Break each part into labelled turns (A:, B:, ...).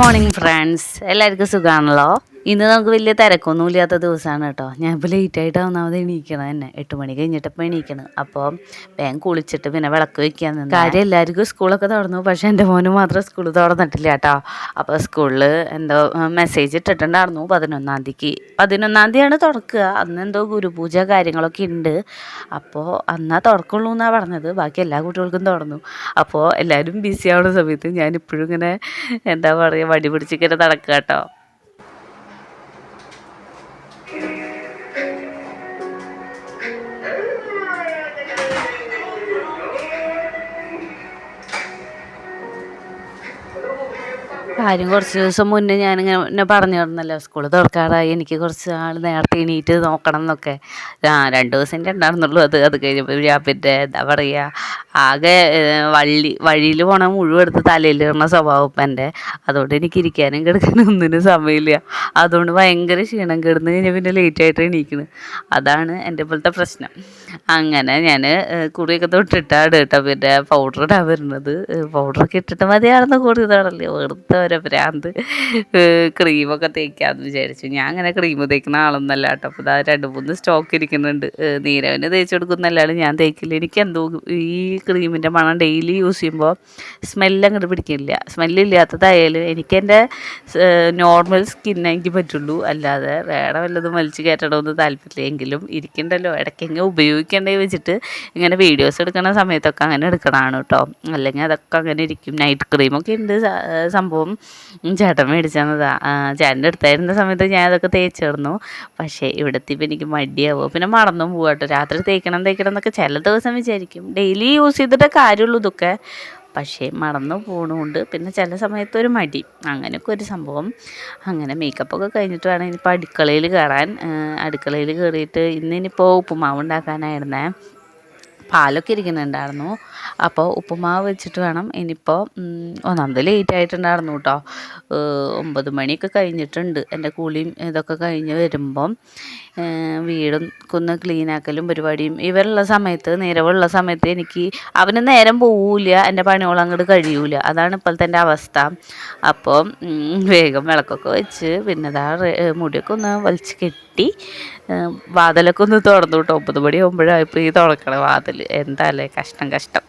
A: Morning friends എല്ലാവർക്കും സുഖമാണല്ലോ ഇന്ന് നമുക്ക് വലിയ തിരക്കൊന്നും ഇല്ലാത്ത ദിവസമാണ് കേട്ടോ. ഞാൻ ഇപ്പോൾ ലേറ്റായിട്ട് ഒന്നാമത് എണീക്കണം തന്നെ. എട്ട് മണി കഴിഞ്ഞിട്ടപ്പോൾ എണീക്കണം. അപ്പോൾ വേഗം കുളിച്ചിട്ട് പിന്നെ വിളക്ക് വയ്ക്കാൻ കാര്യം എല്ലാവർക്കും സ്കൂളൊക്കെ തുറന്നു. പക്ഷേ എന്റെ മോന് മാത്രം സ്കൂൾ തുറന്നിട്ടില്ല കേട്ടോ. അപ്പോൾ സ്കൂളിൽ എന്തോ മെസ്സേജ് ഇട്ടിട്ടുണ്ടായിരുന്നു പതിനൊന്നാം തീയതിക്ക്. പതിനൊന്നാം തീയതിയാണ് തുറക്കുക. അന്ന് എന്തോ ഗുരുപൂജ കാര്യങ്ങളൊക്കെ ഉണ്ട്. അപ്പോൾ അന്നാ തുറക്കുള്ളൂ എന്നാണ് പറഞ്ഞത്. ബാക്കി എല്ലാ കുട്ടികൾക്കും തുറന്നു. അപ്പോൾ എല്ലാവരും ബിസി ആവുന്ന സമയത്ത് ഞാനിപ്പോഴും ഇങ്ങനെ എന്താ പറയുക വടി പിടിച്ചിങ്ങനെ നടക്കുക കേട്ടോ. കാര്യം കുറച്ച് ദിവസം മുന്നേ ഞാനിങ്ങനെ പറഞ്ഞു തന്നല്ലോ സ്കൂൾ തുറക്കാറായി എനിക്ക് കുറച്ച് ആൾ നേരത്തെ എണീറ്റ് നോക്കണം എന്നൊക്കെ. ആ രണ്ട് ദിവസം ഉണ്ടായിരുന്നുള്ളൂ അത്. അത് കഴിഞ്ഞപ്പോൾ പിന്നെ എന്താ പറയുക ആകെ വള്ളി വഴിയിൽ പോണ മുഴുവൻ എടുത്ത് തലയിൽ ഇടുന്ന സ്വഭാവം എന്റെ അതുകൊണ്ട് എനിക്ക് ഇരിക്കാനും കിടക്കാനും ഒന്നിനും സമയമില്ല. അതുകൊണ്ട് ഭയങ്കര ക്ഷീണം കിടന്ന് കഴിഞ്ഞാൽ പിന്നെ ലേറ്റായിട്ട് എണീക്കുന്നത് അതാണ് എന്റെ പോലത്തെ പ്രശ്നം. അങ്ങനെ ഞാൻ കുറിയൊക്കെ തൊട്ടിട്ടാണ് കേട്ടോ പിന്നെ പൗഡർ ഇടാൻ വരുന്നത് പൗഡറൊക്കെ ഇട്ടിട്ട് മതിയാണെന്ന് കൂടി ഇതാണല്ലേ വെറുതെ ഒരു ഭ്രാന്ത്. ക്രീമൊക്കെ തേക്കാമെന്ന് വിചാരിച്ചു. ഞാൻ അങ്ങനെ ക്രീം തേക്കുന്ന ആളൊന്നല്ല കേട്ടോ. അപ്പോൾ ഇതാ രണ്ട് മൂന്ന് സ്റ്റോക്ക് ഇരിക്കുന്നുണ്ട്. നീരവിന് തേച്ച് കൊടുക്കുന്നല്ലാണ്ട് ഞാൻ തേക്കില്ല. എനിക്ക് എന്തോ ഈ ക്രീമിന്റെ മണം ഡെയിലി യൂസ് ചെയ്യുമ്പോൾ സ്മെല്ല് അങ്ങോട്ട് പിടിക്കില്ല. സ്മെല്ലില്ലാത്തതായാലും എനിക്ക് എന്റെ നോർമൽ സ്കിന്നേ എനിക്ക് പറ്റുള്ളൂ. അല്ലാതെ വേറെ വല്ലതും വലിച്ചു കയറ്റണമെന്ന് താല്പര്യമില്ല എങ്കിലും ഇരിക്കണ്ടല്ലോ ഇടയ്ക്കെങ്കിലും ഉപയോഗിക്കണ്ടേ വെച്ചിട്ട് ഇങ്ങനെ വീഡിയോസ് എടുക്കുന്ന സമയത്തൊക്കെ അങ്ങനെ എടുക്കണതാണ് കേട്ടോ. അല്ലെങ്കിൽ അതൊക്കെ അങ്ങനെ ഇരിക്കും. നൈറ്റ് ക്രീമൊക്കെ ഉണ്ട് സംഭവം. ചേട്ടൻ മേടിച്ചതാ ചേട്ടന്റെ അടുത്തായിരുന്ന സമയത്ത് ഞാൻ അതൊക്കെ തേച്ചിരുന്നു പക്ഷേ ഇവിടുത്തെ ഇപ്പം എനിക്ക് മടിയാവും. പിന്നെ മറന്നും പോകാം കേട്ടോ രാത്രി തേക്കണം തേക്കണം എന്നൊക്കെ ചില ദിവസം വിചാരിക്കും. ഡെയിലി യൂസ് ചെയ്തിട്ടേ കാര്യമുള്ളൂ ഇതൊക്കെ. പക്ഷേ മറന്നു പോണുകൊണ്ട് പിന്നെ ചില സമയത്ത് ഒരു മടി. അങ്ങനെയൊക്കെ ഒരു സംഭവം. അങ്ങനെ മേക്കപ്പൊക്കെ കഴിഞ്ഞിട്ട് വേണം ഇനിയിപ്പോൾ അടുക്കളയിൽ കയറാൻ അടുക്കളയിൽ കയറിയിട്ട് ഇന്നിനിപ്പോൾ ഉപ്പുമാവ് ഉണ്ടാക്കാനായിരുന്നേ. പാലൊക്കെ ഇരിക്കുന്നുണ്ടായിരുന്നു. അപ്പോൾ ഉപ്പുമാവ് വെച്ചിട്ട് വേണം. ഇനിയിപ്പോൾ ഒന്നാമത് ലേറ്റ് ആയിട്ടുണ്ടായിരുന്നു കേട്ടോ ഒമ്പത് മണിയൊക്കെ കഴിഞ്ഞിട്ടുണ്ട്. എന്റെ കൂളിയും ഇതൊക്കെ കഴിഞ്ഞ് വരുമ്പം വീടും കുന്ന് ക്ലീനാക്കലും പരിപാടിയും ഇവരുള്ള സമയത്ത് നേരവുള്ള സമയത്ത് എനിക്ക് അവന് നേരം പോവില്ല. എന്റെ പണിയോളം അങ്ങോട്ട് കഴിയൂല. അതാണ് ഇപ്പോഴത്തെ എന്റെ അവസ്ഥ. അപ്പോൾ വേഗം വിളക്കൊക്കെ വെച്ച് പിന്നെ റെ- മുടിയൊക്കെ ഒന്ന് വലിച്ച് കെട്ടി ഏഹ്, വാതിലൊക്കെ ഒന്ന് തുറന്നു കേട്ടോ ഒമ്പത് മണി ആകുമ്പോഴായപ്പോൾ ഈ തുറക്കണ വാതിൽ എന്താ അല്ലേ കഷ്ടം കഷ്ടം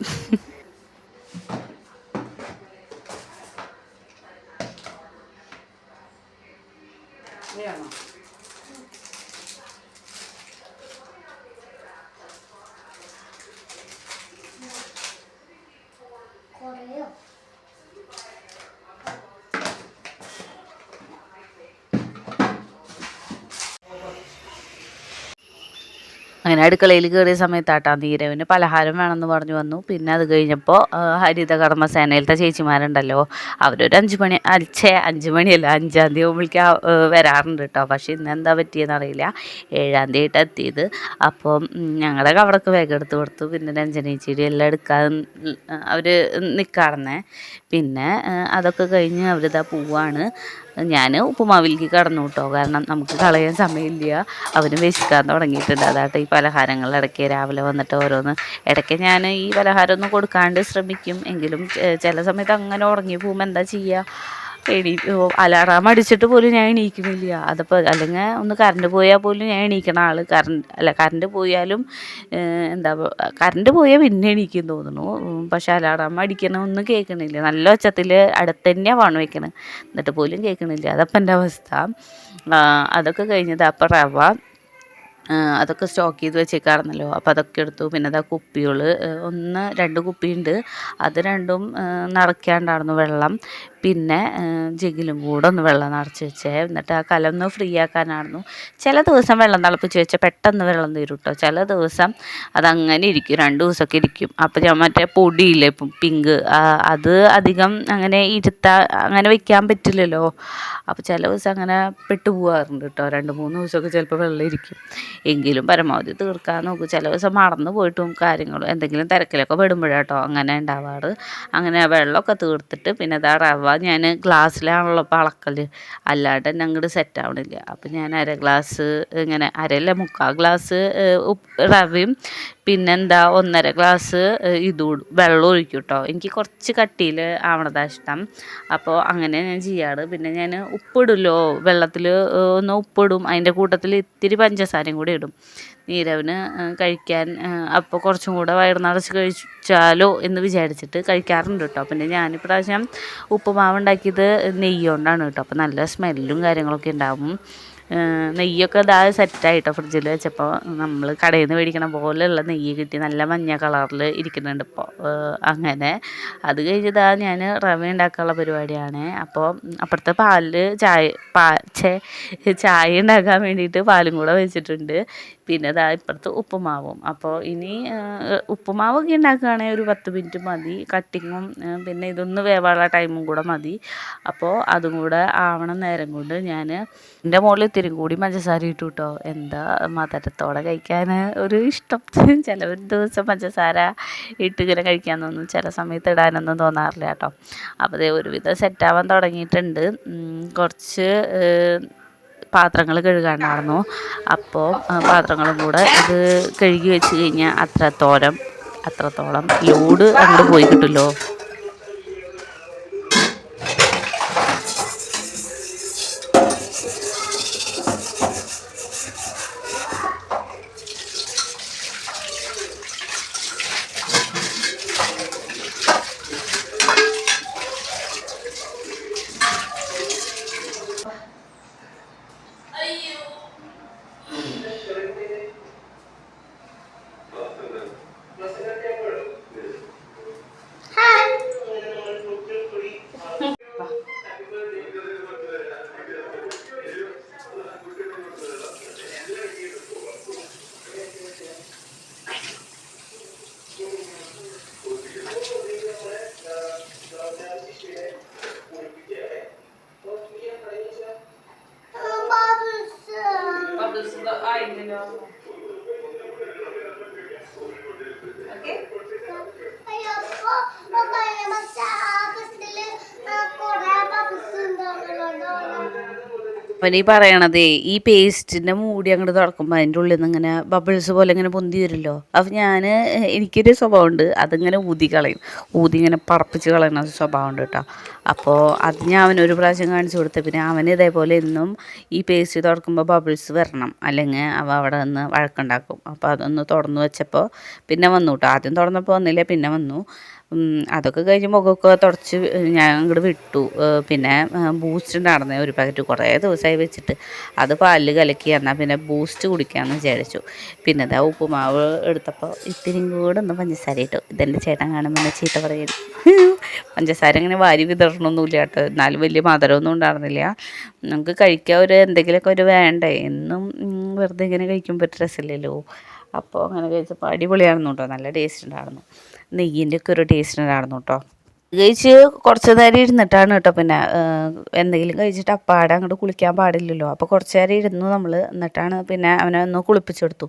A: അങ്ങനെ അടുക്കളയിൽ കയറിയ സമയത്താട്ടാ നീരവിന് പലഹാരം വേണമെന്ന് പറഞ്ഞു വന്നു. പിന്നെ അത് കഴിഞ്ഞപ്പോൾ ഹരിത കർമ്മസേനയിലത്തെ ചേച്ചിമാരുണ്ടല്ലോ. അവരൊരു അഞ്ച് മണി അച്ഛേ അഞ്ച് മണിയല്ല അഞ്ചാം തീയതി വിളിക്കാൻ വരാറുണ്ട് കേട്ടോ പക്ഷേ ഇന്ന് എന്താ പറ്റിയെന്ന് അറിയില്ല. ഏഴാം തീയതി ആയിട്ട് എത്തിയത് അപ്പോൾ ഞങ്ങളുടെ കവറൊക്കെ വേഗം എടുത്ത് കൊടുത്തു. പിന്നെ രഞ്ജനീച്ചിരി എല്ലാം എടുക്കാൻ അവർ നിൽക്കാറുന്നേ പിന്നെ അതൊക്കെ കഴിഞ്ഞ് അവരിതാ പോവാണ്. ഞാൻ ഉപ്പുമാവിലേക്ക് കടന്നു കാരണം നമുക്ക് കളയാൻ സമയമില്ല. അവരും വിശക്കാൻ തുടങ്ങിയിട്ടുണ്ട്. അതാട്ടെ ഈ പലഹാരങ്ങൾ ഇടയ്ക്ക് രാവിലെ വന്നിട്ട് ഓരോന്ന്. ഇടയ്ക്ക് ഞാൻ ഈ പലഹാരമൊന്നും കൊടുക്കാണ്ട് ശ്രമിക്കും. എങ്കിലും ചില സമയത്ത് അങ്ങനെ ഉറങ്ങി പോകുമ്പോൾ എന്താ ചെയ്യുക എണീ അലാറാം അടിച്ചിട്ട് പോലും ഞാൻ എണീക്കുന്നില്ല. അതപ്പോൾ അല്ലെങ്കിൽ ഒന്ന് കറണ്ട് പോയാൽ പോലും ഞാൻ എണീക്കണ ആൾ കറണ്ട് അല്ല കറണ്ട് പോയാലും എന്താ കറണ്ട് പോയാൽ പിന്നെ എണീക്കും തോന്നുന്നു. പക്ഷേ അലാറാം അടിക്കണ ഒന്നും കേൾക്കണില്ല. നല്ല ഒച്ചത്തിൽ അടുത്ത് തന്നെയാണ് പണം വയ്ക്കണത് എന്നിട്ട് പോലും കേൾക്കണില്ല. അതപ്പം എന്റെ അവസ്ഥ. അതൊക്കെ കഴിഞ്ഞത് അപ്പം റവ അതൊക്കെ സ്റ്റോക്ക് ചെയ്ത് വെച്ചേക്കാറുണ്ടല്ലോ അപ്പോൾ അതൊക്കെ എടുത്തു. പിന്നെ അതാ കുപ്പികൾ ഒന്ന് രണ്ട് കുപ്പിയുണ്ട്. അത് രണ്ടും നിറയ്ക്കാണ്ടായിരുന്നു വെള്ളം. പിന്നെ ജെഗിലും കൂടെ ഒന്ന് വെള്ളം നിറച്ച് വെച്ചേ. എന്നിട്ട് ആ കലം ഒന്ന് ഫ്രീ ആക്കാനായിരുന്നു. ചില ദിവസം വെള്ളം തിളപ്പിച്ച് വെച്ചാൽ പെട്ടെന്ന് വെള്ളം തീരും കേട്ടോ ചില ദിവസം അതങ്ങനെ ഇരിക്കും. രണ്ട് ദിവസമൊക്കെ ഇരിക്കും. അപ്പോൾ ഞാൻ മറ്റേ പൊടിയില്ലേ പിങ്ക് അത് അധികം അങ്ങനെ ഇരുത്താ അങ്ങനെ വെക്കാൻ പറ്റില്ലല്ലോ. അപ്പോൾ ചില ദിവസം അങ്ങനെ പെട്ടു പോകാറുണ്ട് കേട്ടോ രണ്ട് മൂന്ന് ദിവസമൊക്കെ ചിലപ്പോൾ വെള്ളം ഇരിക്കും. എങ്കിലും പരമാവധി തീർക്കാൻ നോക്കും. ചില ദിവസം മറന്നു പോയിട്ടും കാര്യങ്ങളും. എന്തെങ്കിലും തിരക്കിലൊക്കെ പെടുമ്പോഴാട്ടോ അങ്ങനെ ഉണ്ടാവാറ്. അങ്ങനെ വെള്ളമൊക്കെ തീർത്തിട്ട് പിന്നെ ഇതാ റവ റവ ഞാൻ ഗ്ലാസ്സിലാണല്ലോ ഇപ്പോൾ അളക്കൽ അല്ലാണ്ട് തന്നെ അങ്ങോട്ട് സെറ്റ് ആവണില്ല. അപ്പം ഞാൻ അര ഗ്ലാസ് ഇങ്ങനെ അരയല്ല മുക്കാൽ ഗ്ലാസ് റവയും പിന്നെന്താ ഒന്നര ഗ്ലാസ് ഇതും വെള്ളം ഒഴിക്കും കേട്ടോ എനിക്ക് കുറച്ച് കട്ടിയിൽ ആവണതാണ് ഇഷ്ടം. അപ്പോൾ അങ്ങനെ ഞാൻ ചെയ്യാറ്. പിന്നെ ഞാൻ ഉപ്പിടുമല്ലോ വെള്ളത്തിൽ ഒന്ന് ഉപ്പിടും. അതിന്റെ കൂട്ടത്തിൽ ഇത്തിരി പഞ്ചസാരയും കൂടി ഇടും. നീരവിന് കഴിക്കാൻ അപ്പോൾ കുറച്ചും കൂടെ വയറ് കഴിച്ചാലോ എന്ന് വിചാരിച്ചിട്ട് കഴിക്കാറുണ്ട് കേട്ടോ. പിന്നെ ഞാനിപ്രാവശ്യം ഉപ്പുമാവ് ഉണ്ടാക്കിയത് നെയ്യ് കൊണ്ടാണ് കേട്ടോ. അപ്പോൾ നല്ല സ്മെല്ലും കാര്യങ്ങളൊക്കെ ഉണ്ടാവും. നെയ്യൊക്കെ ഇതാ സെറ്റായിട്ടോ ഫ്രിഡ്ജിൽ വെച്ചപ്പോൾ നമ്മൾ കടയിൽ നിന്ന് മേടിക്കണ പോലെയുള്ള നെയ്യ് കിട്ടി. നല്ല മഞ്ഞ കളറിൽ ഇരിക്കുന്നുണ്ട് ഇപ്പോൾ അങ്ങനെ. അത് കഴിഞ്ഞതാ ഞാൻ റവ ഉണ്ടാക്കാനുള്ള പരിപാടിയാണ്. അപ്പോൾ അപ്പുറത്തെ പാലിൽ ചായ പാ ചേ ചായ ഉണ്ടാക്കാൻ വേണ്ടിയിട്ട് പാലും കൂടെ വെച്ചിട്ടുണ്ട്. പിന്നെ ഇതാ ഇപ്പുറത്ത് ഉപ്പുമാവും. അപ്പോൾ ഇനി ഉപ്പുമാവൊക്കെ ഉണ്ടാക്കുകയാണെങ്കിൽ ഒരു പത്ത് മിനിറ്റ് മതി. കട്ടിങ്ങും പിന്നെ ഇതൊന്ന് വേവാനുള്ള ടൈമും കൂടെ മതി. അപ്പോൾ അതും കൂടെ ആവണ നേരം കൊണ്ട് ഞാൻ എന്റെ മുകളിൽ ഇത്തിരി കൂടി പഞ്ചസാര ഇട്ടു കേട്ടോ എന്താ മധുരത്തോടെ കഴിക്കാൻ ഒരു ഇഷ്ടം. ചില ഒരു ദിവസം പഞ്ചസാര ഇട്ട് ഇങ്ങനെ കഴിക്കാൻ ചില സമയത്ത് ഇടാനൊന്നും തോന്നാറില്ല കേട്ടോ അപ്പോൾ അതേ ഒരുവിധം സെറ്റാവാൻ തുടങ്ങിയിട്ടുണ്ട്. കുറച്ച് പാത്രങ്ങൾ കഴുകാണ്ടായിരുന്നു അപ്പോൾ പാത്രങ്ങളും കൂടെ ഇത് കഴുകി വെച്ച് കഴിഞ്ഞാൽ അത്രത്തോളം അത്രത്തോളം ലോഡ് അങ്ങോട്ട് പോയി കിട്ടുമല്ലോ അവൻ ഈ പറയണതേ ഈ പേസ്റ്റിന്റെ മൂടി അങ്ങോട്ട് തുറക്കുമ്പോൾ അതിന്റെ ഉള്ളിൽ നിന്ന് ഇങ്ങനെ ബബിൾസ് പോലെ ഇങ്ങനെ പൊന്തി വരുമല്ലോ അപ്പോൾ ഞാൻ എനിക്കൊരു സ്വഭാവമുണ്ട്. അതിങ്ങനെ ഊതി കളയും. ഊതി ഇങ്ങനെ പറപ്പിച്ച് കളയുന്ന സ്വഭാവമുണ്ട് കേട്ടോ അപ്പോൾ അത് ഞാൻ അവനൊരു പ്രാവശ്യം കാണിച്ചു കൊടുത്ത പിന്നെ അവന് ഇതേപോലെ എന്നും ഈ പേസ്റ്റ് തുറക്കുമ്പോൾ ബബിൾസ് വരണം. അല്ലെങ്കിൽ അവ അവിടെ നിന്ന് വഴക്കുണ്ടാക്കും. അപ്പോൾ അതൊന്ന് തുറന്നു വെച്ചപ്പോൾ പിന്നെ വന്നു കേട്ടോ ആദ്യം തുറന്നപ്പോൾ വന്നില്ല പിന്നെ വന്നു. അതൊക്കെ കഴിഞ്ഞ് മുഖമൊക്കെ തുടച്ച് ഞാൻ അങ്ങോട്ട് വിട്ടു. പിന്നെ ബൂസ്റ്റ് ഉണ്ടായിരുന്നേ ഒരു പാക്കറ്റ് കുറേ ദിവസമായി വെച്ചിട്ട്. അത് പാലിൽ കലക്കി എന്നാൽ പിന്നെ ബൂസ്റ്റ് കുടിക്കാമെന്ന് വിചാരിച്ചു. പിന്നെ ഇതാ ഉപ്പുമാവ് എടുത്തപ്പോൾ ഇത്തിരിയും കൂടെ ഒന്ന് പഞ്ചസാര ഇട്ടു. ഇതെന്റെ ചേട്ടൻ കാണുമ്പോൾ ചീത്ത പറയുന്നു പഞ്ചസാര ഇങ്ങനെ വാരി വിതറണമൊന്നുമില്ല കേട്ടോ. എന്നാലും വലിയ മധുരമൊന്നും ഉണ്ടായിരുന്നില്ല നമുക്ക് കഴിക്കാൻ ഒരു എന്തെങ്കിലുമൊക്കെ ഒരു വേണ്ടേ? എന്നും വെറുതെ ഇങ്ങനെ കഴിക്കുമ്പോൾ രസമില്ലല്ലോ. അപ്പോൾ അങ്ങനെ കഴിച്ചപ്പോൾ അടിപൊളിയായിരുന്നു കേട്ടോ. നല്ല ടേസ്റ്റ് ഉണ്ടായിരുന്നു നെയ്യിന്റെ ഒക്കെ ഒരു ടേസ്റ്റ് ഉണ്ടായിരുന്നു കേട്ടോ കഴിച്ച് കുറച്ച് നേരം ഇരുന്നിട്ടാണ് കേട്ടോ പിന്നെ എന്തെങ്കിലും കഴിച്ചിട്ട് അപ്പാടെ അങ്ങോട്ട് കുളിക്കാൻ പാടില്ലല്ലോ. അപ്പോൾ കുറച്ച് നേരം ഇരുന്നു നമ്മൾ എന്നിട്ടാണ് പിന്നെ അവനെ ഒന്ന് കുളിപ്പിച്ചെടുത്തു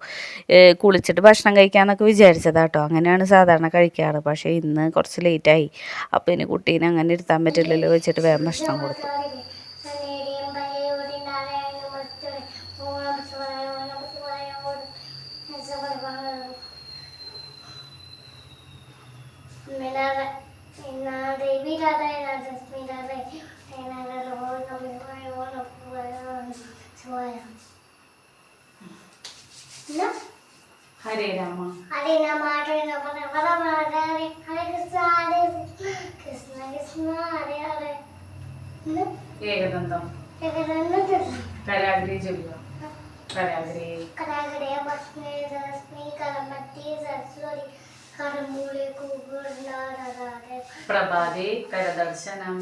A: കുളിച്ചിട്ട് ഭക്ഷണം കഴിക്കാമെന്നൊക്കെ വിചാരിച്ചതാ കേട്ടോ അങ്ങനെയാണ് സാധാരണ കഴിക്കാറ്. പക്ഷേ ഇന്ന് കുറച്ച് ലേറ്റായി അപ്പോൾ ഇനി കുട്ടീനെ അങ്ങനെ ഇരുത്താൻ പറ്റില്ലല്ലോ വെച്ചിട്ട് വേഗം ഭക്ഷണം കൊടുത്തു.
B: Hare Rama. Hare Rama Hare Rama Rama Hare Hare Krishna Hare
A: Krishna Krishna
B: Hare Hare ఏకదంతం ఏకదంతం కరాగ్రి జబుల కరాగ్రి కరాగ్రి వస్మి రస్మి కరమతి Saraswati Hare Hare. No?
A: ഏകദന്തം
B: Jagadananda,
A: കരാഗ്രേ ചൊല്ലുക കരാഗ്രേ
B: Karagade, Bhasmi, Rasmi, Karamati, Saraswati, Karamuli, Kugur, Narada,
A: പ്രഭാതേ കരദർശനം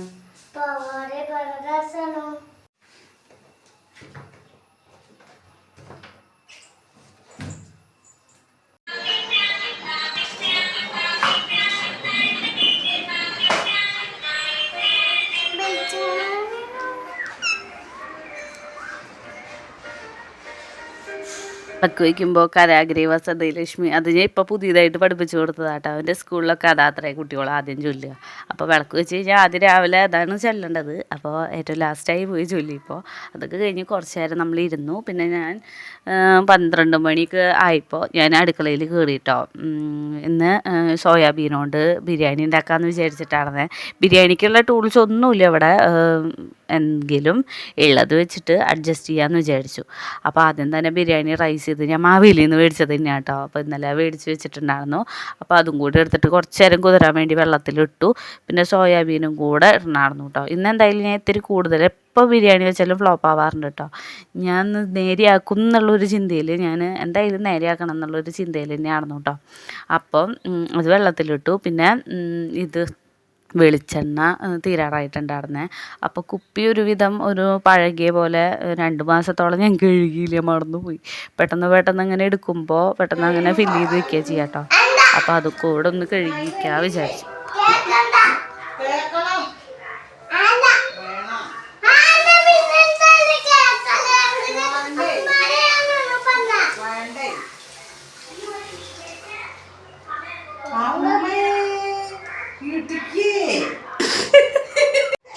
B: Pavare, Paradasanam.
A: വിളക്ക് വയ്ക്കുമ്പോൾ കരാഗ്രി ലക്ഷ്മി അത് ഞാൻ ഇപ്പോൾ പുതിയതായിട്ട് പഠിപ്പിച്ചു കൊടുത്തതാട്ടോ. അവന്റെ സ്കൂളിലൊക്കെ അതാത്രേ കുട്ടികൾ ആദ്യം ചൊല്ലുക. അപ്പോൾ വിളക്ക് വെച്ച് കഴിഞ്ഞാൽ ആദ്യം രാവിലെ അതാണ് ചൊല്ലേണ്ടത്. അപ്പോൾ ഏറ്റവും ലാസ്റ്റായി പോയി ചൊല്ലി ഇപ്പോൾ അതൊക്കെ കഴിഞ്ഞ് കുറച്ച് നേരം നമ്മൾ ഇരുന്നു. പിന്നെ ഞാൻ പന്ത്രണ്ട് മണിക്ക് ആയപ്പോൾ ഞാൻ അടുക്കളയിൽ കയറിയിട്ടോ ഇന്ന് സോയാബീനോണ്ട് ബിരിയാണി ഉണ്ടാക്കാമെന്ന് വിചാരിച്ചിട്ടാണ് ബിരിയാണിക്കുള്ള ടൂൾസ് ഒന്നുമില്ല ഇവിടെ. എങ്കിലും ഉള്ളത് വെച്ചിട്ട് അഡ്ജസ്റ്റ് ചെയ്യാമെന്ന് വിചാരിച്ചു. അപ്പോൾ ആദ്യം തന്നെ ബിരിയാണി റൈസ് ചെയ്ത് ഞാൻ മാവേലിയിൽ നിന്ന് മേടിച്ചത് തന്നെയാണ് കേട്ടോ അപ്പോൾ ഇന്നലെ മേടിച്ച് വെച്ചിട്ടുണ്ടായിരുന്നു. അപ്പോൾ അതും കൂടി എടുത്തിട്ട് കുറച്ച് നേരം കുതിരാൻ വേണ്ടി വെള്ളത്തിലിട്ടു. പിന്നെ സോയാബീനും കൂടെ ഇടണമായിരുന്നു കേട്ടോ ഇന്ന് എന്തായാലും ഞാൻ ഇത്തിരി കൂടുതൽ എപ്പോൾ ബിരിയാണി വെച്ചാലും ഫ്ലോപ്പ് ആവാറുണ്ട് കേട്ടോ ഞാൻ നേരെയാക്കും എന്നുള്ളൊരു ചിന്തയിൽ ഞാൻ എന്തായാലും നേരെയാക്കണം എന്നുള്ളൊരു ചിന്തയിൽ തന്നെയായിരുന്നു കേട്ടോ അപ്പം അത് വെള്ളത്തിലിട്ടു. പിന്നെ ഇത് വെളിച്ചെണ്ണ തീരാറായിട്ടുണ്ടായിരുന്നേ. അപ്പോൾ കുപ്പി ഒരുവിധം ഒരു പഴകിയ പോലെ രണ്ട് മാസത്തോളം ഞാൻ കഴുകിയില്ല മറന്നുപോയി. പെട്ടെന്ന് പെട്ടെന്ന് അങ്ങനെ എടുക്കുമ്പോൾ പെട്ടെന്ന് അങ്ങനെ ഫില്ല് ചെയ്ത് വെക്കുക ചെയ്യാം കേട്ടോ അപ്പോൾ അത് കൂടെ ഒന്ന് കഴുകിക്കാൻ വിചാരിച്ചു
B: കേൾക്കണ്ട
C: കേൾക്കണം
B: അല്ല
C: വേണം
B: ആന്റെ പിന്നെന്തല്ലേ കേൾക്കണേ അമ്മമാരെയാണോ പറഞ്ഞ
C: വേണ്ടേ അമ്മേ ഇടുക്കി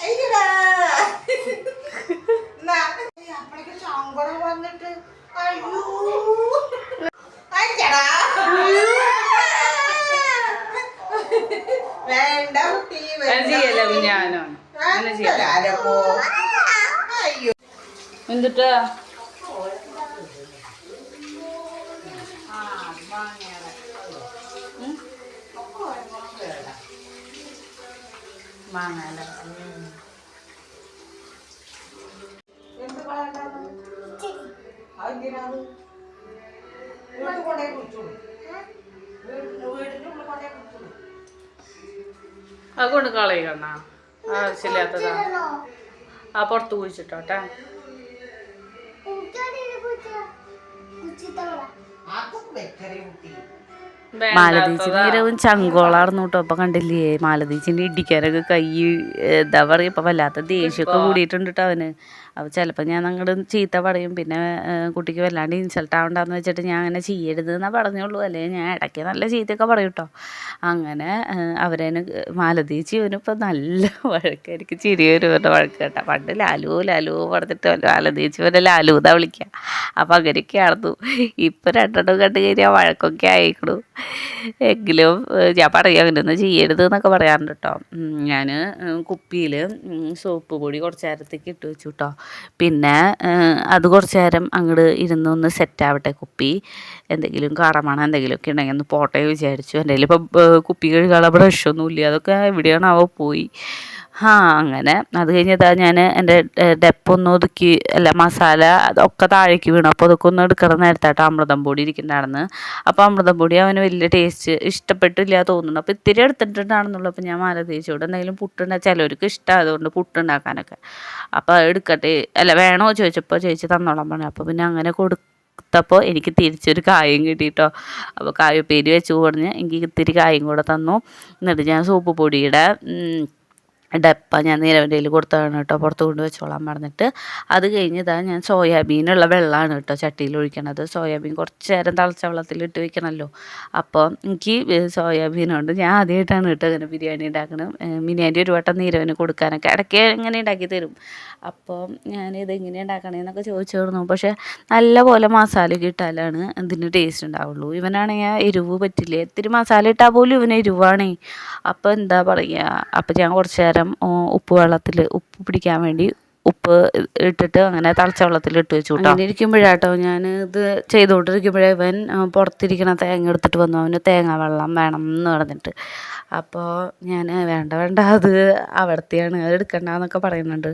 C: അയ്യടാ എന്നാ, ഏയ് അപ്പഴേക്ക് സങ്കടം വന്നിട്ട് അയ്യോ അയ്യടാ വേണ്ട കുട്ടി വേണ്ട.
A: ഞാനോ
C: ആരപ്പോ? അയ്യോ
A: എന്നിട്ട് വാങ്ങാലോ
C: എന്ത് വേണ്ടത്? അതെന്തിനാത്? വീട്ടിൽ കൊണ്ടുപോയി കുഴിച്ചോളൂ. വീടിന്റെ വീടിന്റെ ഉള്ളിൽ കൊണ്ടുപോയി കുഴിച്ചോളൂ.
A: അത് കൊണ്ട് കളയണ ആവശ്യമില്ലാത്തതാ ആ പുറത്ത് കുഴിച്ചിട്ടോട്ടെ. മാലതീച്ചി നീരവും ചങ്കോളാർന്നു കേട്ടോ അപ്പൊ കണ്ടില്ലേ മാലതീച്ചിന്റെ ഇടിക്കാനൊക്കെ കൈ എന്താ പറയാ ഇപ്പൊ വല്ലാത്ത ദേഷ്യമൊക്കെ കൂടിയിട്ടുണ്ട് കേട്ടോ അവന് അപ്പൊ ചിലപ്പോൾ ഞാൻ അങ്ങോട്ട് ചീത്ത പറയും. പിന്നെ കുട്ടിക്ക് വല്ലാണ്ട് ഇൻസൾട്ട് ആവണ്ടെന്ന് വെച്ചിട്ട് ഞാൻ അങ്ങനെ ചെയ്യരുത് എന്നാ പറഞ്ഞോളൂ അല്ലെങ്കിൽ ഞാൻ ഇടയ്ക്ക് നല്ല ചീത്തയൊക്കെ പറയും കേട്ടോ അങ്ങനെ അവരതിന് അവരേന് മാലതീച്ചി ഇവനിപ്പോൾ നല്ല വഴക്ക് എനിക്ക് ചിരി വഴക്ക് കേട്ടോ. പണ്ട് ലാലു ലാലു പറഞ്ഞിട്ട് മാലതീച്ചി ഇവനെ ലാലു എന്നാ വിളിക്കുക അങ്ങനെയൊക്കെ അങ്ങനെയൊക്കെയായിരുന്നു ഇപ്പോൾ രണ്ടെണ്ണം കണ്ട് കഴിഞ്ഞാൽ വഴക്കൊക്കെ ആയിക്കണു. എങ്കിലും ഞാൻ പറയും അങ്ങനെയൊന്നും ചെയ്യരുത് എന്നൊക്കെ പറയാറുണ്ട് കേട്ടോ ഞാൻ കുപ്പിയിൽ സോപ്പ് പൊടി കുറച്ച് നേരത്തേക്ക് ഇട്ട് വെച്ചു കേട്ടോ പിന്നെ അത് കുറച്ച് നേരം അങ്ങോട്ട് ഇരുന്ന് ഒന്ന് സെറ്റ് ആവട്ടെ കുപ്പി. എന്തെങ്കിലും കാറമണം എന്തെങ്കിലുമൊക്കെ ഉണ്ടെങ്കിൽ ഒന്ന് പോട്ടെ വിചാരിച്ചു. എന്റെ കയ്യിൽ ഇപ്പോൾ കുപ്പി കഴുകാനുള്ള ബ്രഷൊന്നുമില്ല അതൊക്കെ അവ പോയി. ആ അങ്ങനെ. അത് കഴിഞ്ഞതാ ഞാൻ എന്റെ ഡെപ്പൊന്ന് ഒതുക്കി അല്ല മസാല അതൊക്കെ താഴേക്ക് വീണു. അപ്പോൾ അതൊക്കെ ഒന്ന് എടുക്കുന്ന നേരത്തായിട്ട് അമൃതം പൊടി ഇരിക്കുന്നുണ്ടായിരുന്നു. അപ്പോൾ അമൃതം പൊടി അവന് വലിയ ടേസ്റ്റ് ഇഷ്ടപ്പെട്ടില്ല തോന്നുന്നു. അപ്പോൾ ഇത്തിരി എടുത്തിട്ടുണ്ടാണെന്നുള്ളൂ. അപ്പോൾ ഞാൻ മാല തേച്ചു. കൊണ്ട് എന്തെങ്കിലും പുട്ടുണ്ടാ ചിലവർക്ക് ഇഷ്ടമായതുകൊണ്ട് പുട്ടുണ്ടാക്കാനൊക്കെ. അപ്പോൾ എടുക്കട്ടെ. അല്ല വേണോ ചോദിച്ചപ്പോൾ ചേച്ചി തന്നോളാം പറഞ്ഞു. അപ്പോൾ പിന്നെ അങ്ങനെ കൊടു കൊടുത്തപ്പോൾ എനിക്ക് തിരിച്ചൊരു കായും കിട്ടിയിട്ടോ അപ്പോൾ കായുപ്പേരി വെച്ച് പറഞ്ഞ് എനിക്ക് ഇത്തിരി കായും കൂടെ തന്നു. എന്നിട്ട് ഞാൻ സൂപ്പ് പൊടിയുടെ ഡപ്പ ഞാൻ കയ്യിൽ കൊടുത്തതാണ് കേട്ടോ. പുറത്ത് കൊണ്ട് വെച്ചോളാൻ പറഞ്ഞിട്ട്. അത് കഴിഞ്ഞ് ഇതാ ഞാൻ സോയാബീനുള്ള വെള്ളമാണ് കേട്ടോ ചട്ടിയിൽ ഒഴിക്കണത്. സോയാബീൻ കുറച്ച് നേരം തിളച്ച വെള്ളത്തിൽ ഇട്ട് വെക്കണമല്ലോ അപ്പോൾ എനിക്ക് സോയാബീൻ കൊണ്ട് ഞാൻ ആദ്യമായിട്ടാണ് കേട്ടോ അങ്ങനെ ബിരിയാണി ഉണ്ടാക്കണം ബിരിയാണി ഒരു വട്ടം നീരവന് കൊടുക്കാനൊക്കെ. ഇടയ്ക്ക് ഇങ്ങനെ ഉണ്ടാക്കി തരും. അപ്പോൾ ഞാനിത് എങ്ങനെ ഉണ്ടാക്കണേന്നൊക്കെ ചോദിച്ചിരുന്നു പക്ഷേ നല്ല പോലെ മസാല ഇട്ടാലാണ് ഇതിന് ടേസ്റ്റ് ഉണ്ടാവുള്ളൂ. ഇവനാണെങ്കിൽ എരിവ് പറ്റില്ല? ഇത്തിരി മസാല ഇട്ടാൽ പോലും ഇവന് എരിവാണേ. അപ്പോൾ എന്താ പറയുക അപ്പോൾ ഞാൻ കുറച്ച് നേരം ഉപ്പ് വെള്ളത്തിൽ ഉപ്പ് പിടിക്കാൻ വേണ്ടി ഉപ്പ് ഇട്ടിട്ട് അങ്ങനെ തിളച്ച വെള്ളത്തിൽ ഇട്ട് വെച്ചു കേട്ടോ അങ്ങനെ ഇരിക്കുമ്പോഴാട്ടോ ഞാൻ ഇത് ചെയ്തുകൊണ്ടിരിക്കുമ്പോഴേ ഇവൻ പുറത്തിരിക്കണ തേങ്ങ എടുത്തിട്ട് വന്നു. അവന് തേങ്ങ വെള്ളം വേണം എന്ന് പറഞ്ഞിട്ട്. അപ്പോൾ ഞാൻ വേണ്ട വേണ്ട അത് അവിടത്തെയാണ് അത് എടുക്കണ്ടെന്നൊക്കെ പറയുന്നുണ്ട്.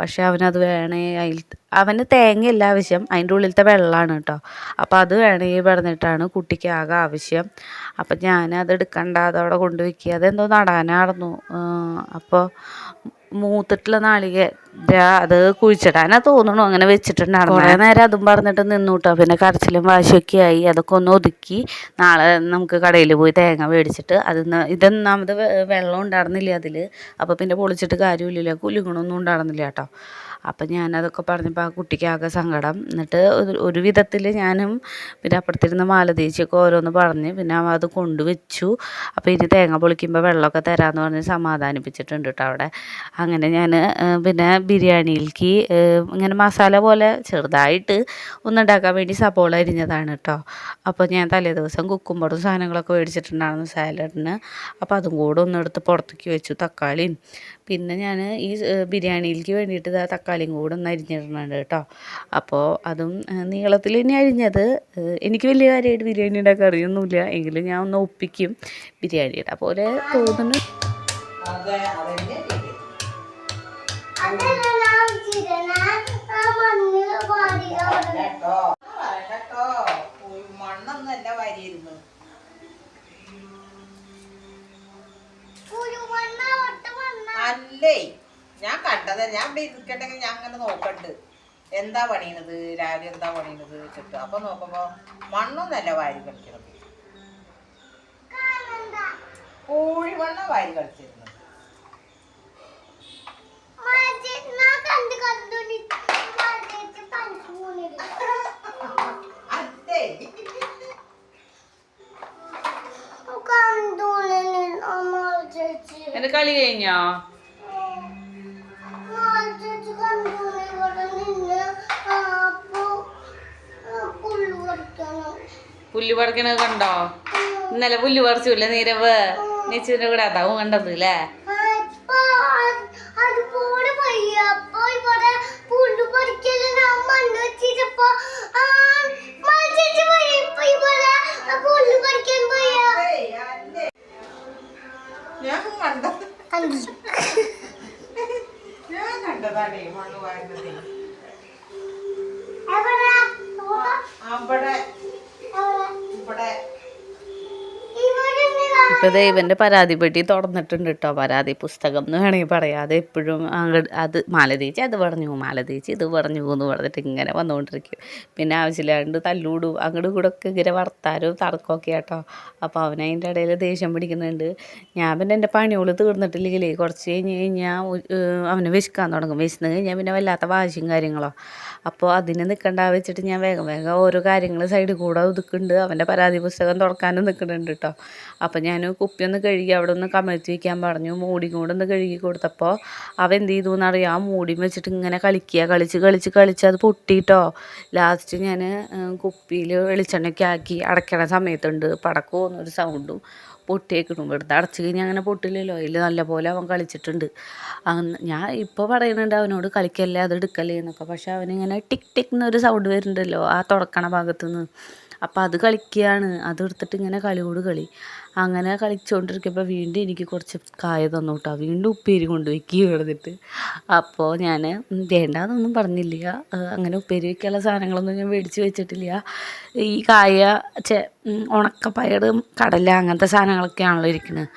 A: പക്ഷെ അവനത് വേണേ അതിൽ അവന് തേങ്ങയല്ല ആവശ്യം. അതിന്റെ ഉള്ളിലത്തെ വെള്ളമാണ് കേട്ടോ. അപ്പോൾ അത് വേണമെങ്കിൽ പറഞ്ഞിട്ടാണ് കുട്ടിക്ക് ആകെ ആവശ്യം. അപ്പം ഞാൻ അത് എടുക്കണ്ട അതവിടെ കൊണ്ടുവയ്ക്കുക അതെന്തോ നടാനായിരുന്നു അപ്പോൾ മൂത്തിട്ടുള്ള നാളികേര അത് കുഴിച്ചിടാനാ തോന്നുന്നു അങ്ങനെ വെച്ചിട്ടുണ്ടായിരുന്നു കുറേ നേരം അതും പറഞ്ഞിട്ട് നിന്നു കേട്ടോ പിന്നെ കരച്ചിലും വാശിയൊക്കെ ആയി. അതൊക്കെ ഒന്ന് ഒതുക്കി നാളെ നമുക്ക് കടയിൽ പോയി തേങ്ങ മേടിച്ചിട്ട് അത് ഇതൊന്നാമത് വെള്ളം ഉണ്ടായിരുന്നില്ല അതിൽ അപ്പോൾ പിന്നെ പൊളിച്ചിട്ട് കാര്യമില്ലല്ലോ. കുലുങ്ങണമൊന്നും ഉണ്ടായിരുന്നില്ല കേട്ടോ. അപ്പം ഞാനതൊക്കെ പറഞ്ഞപ്പോൾ ആ കുട്ടിക്ക് ആകെ സങ്കടം. എന്നിട്ട് ഒരു- വിധത്തിൽ ഞാനും പിന്നെ അപ്പുറത്തിരുന്ന മാലതേച്ചിയൊക്കെ ഓരോന്ന് പറഞ്ഞ് പിന്നെ അത് കൊണ്ടുവച്ചു. അപ്പോൾ ഇനി തേങ്ങ പൊളിക്കുമ്പോൾ വെള്ളമൊക്കെ തരാമെന്ന് പറഞ്ഞ് സമാധാനിപ്പിച്ചിട്ടുണ്ട് കേട്ടോ അവിടെ. അങ്ങനെ ഞാൻ പിന്നെ ബിരിയാണിയിലേക്ക് ഇങ്ങനെ മസാല പോലെ ചെറുതായിട്ട് ഒന്നുണ്ടാക്കാൻ വേണ്ടി സബോള അരിഞ്ഞതാണ് കേട്ടോ അപ്പോൾ ഞാൻ തലേ ദിവസം കുക്കുമ്പോഴും സാധനങ്ങളൊക്കെ മേടിച്ചിട്ടുണ്ടായിരുന്നു സാലഡിന്. അപ്പോൾ അതും കൂടെ ഒന്നെടുത്ത് പുറത്തേക്ക് വെച്ചു തക്കാളിയും പിന്നെ ഞാൻ ഈ ബിരിയാണിയിലേക്ക് വേണ്ടിയിട്ട് ഇതാ തക്കാളിയും കൂടെ ഒന്ന് അരിഞ്ഞിടുന്നുണ്ട് കേട്ടോ. അപ്പോൾ അതും നീളത്തിൽ തന്നെ അരിഞ്ഞത് എനിക്ക് വലിയ കാര്യമായിട്ട് ബിരിയാണി ഉണ്ടാക്കാൻ അറിയൊന്നുമില്ല. എങ്കിലും ഞാൻ ഒന്ന് ഒപ്പിക്കും ബിരിയാണിയുടെ. പോലെ തോന്നുന്നു
C: അതന്നെ രീതി. അല്ലേ? ഞാൻ കണ്ടത്. ഞാൻ ഇവിടെ ഇരിക്കട്ടെങ്കിൽ ഞാൻ അങ്ങനെ നോക്കണ്ട്. എന്താ പണിയണത്? രാവിലെ എന്താ പണിയണത് വെച്ചിട്ട് അപ്പൊ നോക്കുമ്പോ മണ്ണൊന്നല്ല വാരി കളിക്കണത്
B: കോഴി
C: കോഴിമണ്ണ വാരി കളിച്ചിരുന്നത്
B: മാറ്റി ഞാൻ കണ്ട് കണ്ടു മാറ്റി പണിക്ക് പോകുന്നില്ല
C: അല്ലേ
B: കണ്ടു അമ്മ ചേച്ചി
A: എന്റെ കളി കഴിഞ്ഞോ? പുല്ല് പറിക്കണത് കണ്ടോ? ഇന്നലെ പുല്ല് പറിച്ചില്ല നീരവ്. നെച്ചിന്റെ കൂടെ അതാവും കണ്ടത് അല്ലേ
B: അപ്പൊ അതുപോലെ വയ്യ അപ്പൊ ഇവിടെ പുല്ലു പറിക്കൽ ഞാൻ മണ്ണ് വെച്ചിട്ടപ്പോ ആ മത്സരിച്ച് പോയി ഇപ്പൊ ഇവിടെ പുല്ലു പറിക്കാൻ പോയ
C: ഏയ്, അല്ലേ ഞാൻ കണ്ടത് ഞാൻ കണ്ടതാണേ മണ്ണ് വാരുന്നതേ
B: എവിടെ
C: അവിടെ ഇവിടെ
B: ഇവിടെ
A: ഇപ്പോൾ ദൈവന്റെ പരാതി പെട്ടി തുറന്നിട്ടുണ്ട് കേട്ടോ പരാതി പുസ്തകം എന്ന് വേണമെങ്കിൽ പറയാം. അത് എപ്പോഴും അത് മാലതേച്ചി അത് പറഞ്ഞു മാലതേച്ചി ഇത് പറഞ്ഞു എന്ന് പറഞ്ഞിട്ട് ഇങ്ങനെ വന്നുകൊണ്ടിരിക്കും. പിന്നെ ആവശ്യമില്ലാണ്ട് തല്ലൂടും അങ്ങോട്ട് കൂടെ ഒക്കെ ഇങ്ങനെ വർത്താനും തർക്കമൊക്കെ കേട്ടോ അപ്പോൾ അവൻ അതിന്റെ ഇടയിൽ ദേഷ്യം പിടിക്കുന്നുണ്ട്. ഞാൻ പിന്നെ എന്റെ പണിയോൾ തീർന്നിട്ടില്ലെങ്കിലേ കുറച്ച് കഴിഞ്ഞ് കഴിഞ്ഞാൽ അവന് വിശക്കാൻ തുടങ്ങും. വിശന്ന് കഴിഞ്ഞാൽ പിന്നെ വല്ലാത്ത വാശിയും കാര്യങ്ങളോ. അപ്പോൾ അതിന് നിൽക്കണ്ട വെച്ചിട്ട് ഞാൻ വേഗം വേഗം ഓരോ കാര്യങ്ങൾ സൈഡിൽ കൂടെ ഒതുക്കുന്നുണ്ട്. അവന്റെ പരാതി പുസ്തകം തുറക്കാനും നിൽക്കുന്നുണ്ട് കേട്ടോ അപ്പോൾ ഞാൻ കുപ്പി ഒന്ന് കഴുകി അവിടെ ഒന്ന് കമഴ്ത്തി വയ്ക്കാൻ പറഞ്ഞു. മൂടിയും കൂടെ ഒന്ന് കഴുകി കൊടുത്തപ്പോൾ അവൻ എന്ത് ചെയ്തു എന്നറിയാം ആ മൂടിയും വെച്ചിട്ട് ഇങ്ങനെ കളിക്കുക കളിച്ച് കളിച്ച് കളിച്ച് അത് പൊട്ടിയിട്ടോ ലാസ്റ്റ് ഞാൻ കുപ്പിയിൽ വെളിച്ചെണ്ണയൊക്കെ ആക്കി അടയ്ക്കണ സമയത്തുണ്ട്. പടക്കോ എന്നൊരു സൗണ്ടും പൊട്ടിയേക്കിടും ഇവിടുത്തെ അടച്ചു കഴിഞ്ഞാൽ അങ്ങനെ പൊട്ടില്ലല്ലോ. അതിൽ നല്ലപോലെ അവൻ കളിച്ചിട്ടുണ്ട്. ഞാൻ ഇപ്പോൾ പറയുന്നുണ്ട് അവനോട് കളിക്കല്ലേ അത് എടുക്കല്ലേ എന്നൊക്കെ. പക്ഷെ അവനിങ്ങനെ ടിക് ടിക് എന്നൊരു സൗണ്ട് വരുന്നുണ്ടല്ലോ ആ തുറക്കണ ഭാഗത്തുനിന്ന്. അപ്പോൾ അത് കളിക്കുകയാണ് അത് എടുത്തിട്ട് ഇങ്ങനെ കളിയോട് കളി. അങ്ങനെ കളിച്ചുകൊണ്ടിരിക്കുമ്പോൾ വീണ്ടും എനിക്ക് കുറച്ച് കായ തന്നു കേട്ടോ വീണ്ടും ഉപ്പേരി കൊണ്ടുവയ്ക്കുക കിടന്നിട്ട് അപ്പോൾ ഞാൻ വേണ്ടാന്നൊന്നും പറഞ്ഞില്ല. അങ്ങനെ ഉപ്പേരി വയ്ക്കാനുള്ള സാധനങ്ങളൊന്നും ഞാൻ മേടിച്ച് വെച്ചിട്ടില്ല. ഈ കായ ചെ ഉണക്കപ്പയർ കടല അങ്ങനത്തെ സാധനങ്ങളൊക്കെയാണല്ലോ ഇരിക്കുന്നത്